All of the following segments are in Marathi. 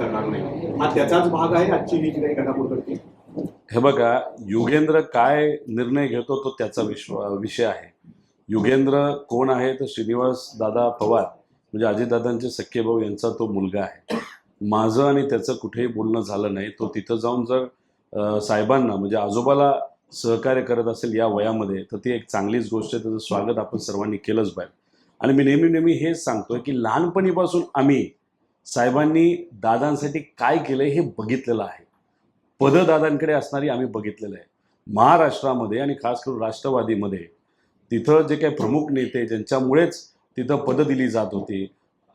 करणार नाही. हा त्याचाच भाग आहे आजची ही जी काही घडामोड हे बघा युगेंद्र काय निर्णय घेतो तो त्याचा विश्व विषय आहे. युगेंद्र कोण आहे? तर श्रीनिवास दादा पवार म्हणजे अजितदादांचे सख्खे भाऊ यांचा तो मुलगा आहे. माझं आणि त्याचं कुठेही बोलणं झालं नाही. तो तिथं जाऊन जर साहेबांना म्हणजे आजोबाला सहकार्य करत असेल या वयामध्ये तर ती एक चांगलीच गोष्ट आहे. त्याचं स्वागत आपण सर्वांनी केलंच पाहिजे. आणि मी नेहमी नेहमी हेच सांगतोय की लहानपणीपासून आम्ही साहेबांनी दादांसाठी काय केलंय हे बघितलेलं आहे. पदं दादांकडे असणारी आम्ही बघितलेलं आहे. महाराष्ट्रामध्ये आणि खास करून राष्ट्रवादीमध्ये तिथं जे काही प्रमुख नेते ज्यांच्यामुळेच तिथं पदं दिली जात होती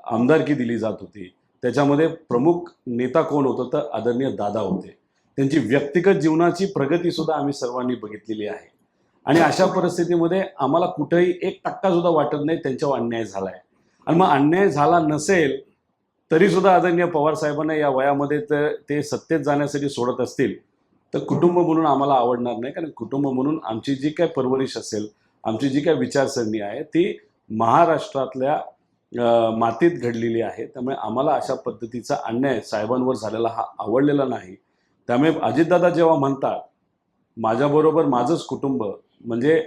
आमदारकी दिली जात होती त्याच्यामध्ये प्रमुख नेता कोण होतं तर आदरणीय दादा होते. त्यांची व्यक्तिगत जीवनाची प्रगतीसुद्धा आम्ही सर्वांनी बघितलेली आहे. आणि अशा परिस्थितीमध्ये आम्हाला कुठेही एक टक्का सुद्धा वाटत नाही त्यांच्यावर अन्याय झाला आहे आणि मग अन्याय झाला नसेल तरीसुद्धा आदरणीय पवार साहेबांना या वयामध्ये तर ते सत्तेत जाण्यासाठी सोडत असतील तर कुटुंब म्हणून आम्हाला आवडणार नाही. कारण कुटुंब म्हणून आमची जी काय परवरिश असेल आमची जी काय विचारसरणी आहे ती महाराष्ट्रातल्या मातीत घडलेली आहे. त्यामुळे आम्हाला अशा पद्धतीचा अन्याय साहेबांवर झालेला हा आवडलेला नाही. त्यामुळे अजितदादा जेव्हा म्हणतात माझ्याबरोबर माझंच कुटुंब म्हणजे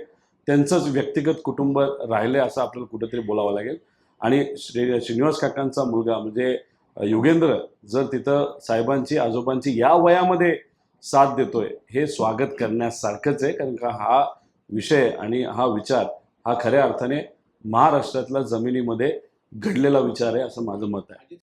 त्यांचंच व्यक्तिगत कुटुंब राहिले असं आपल्याला कुठेतरी बोलावं लागेल. आणि श्री श्रीनिवास काकांचा मुलगा म्हणजे युगेंद्र जर तिथं साहेबांची आजोबांची या वयामध्ये साथ देतोय हे स्वागत करण्यासारखंच आहे. कारण का हा विषय आणि हा विचार हा खऱ्या अर्थाने महाराष्ट्रातल्या जमिनीमध्ये घडलेला विचार आहे असं माझं मत आहे.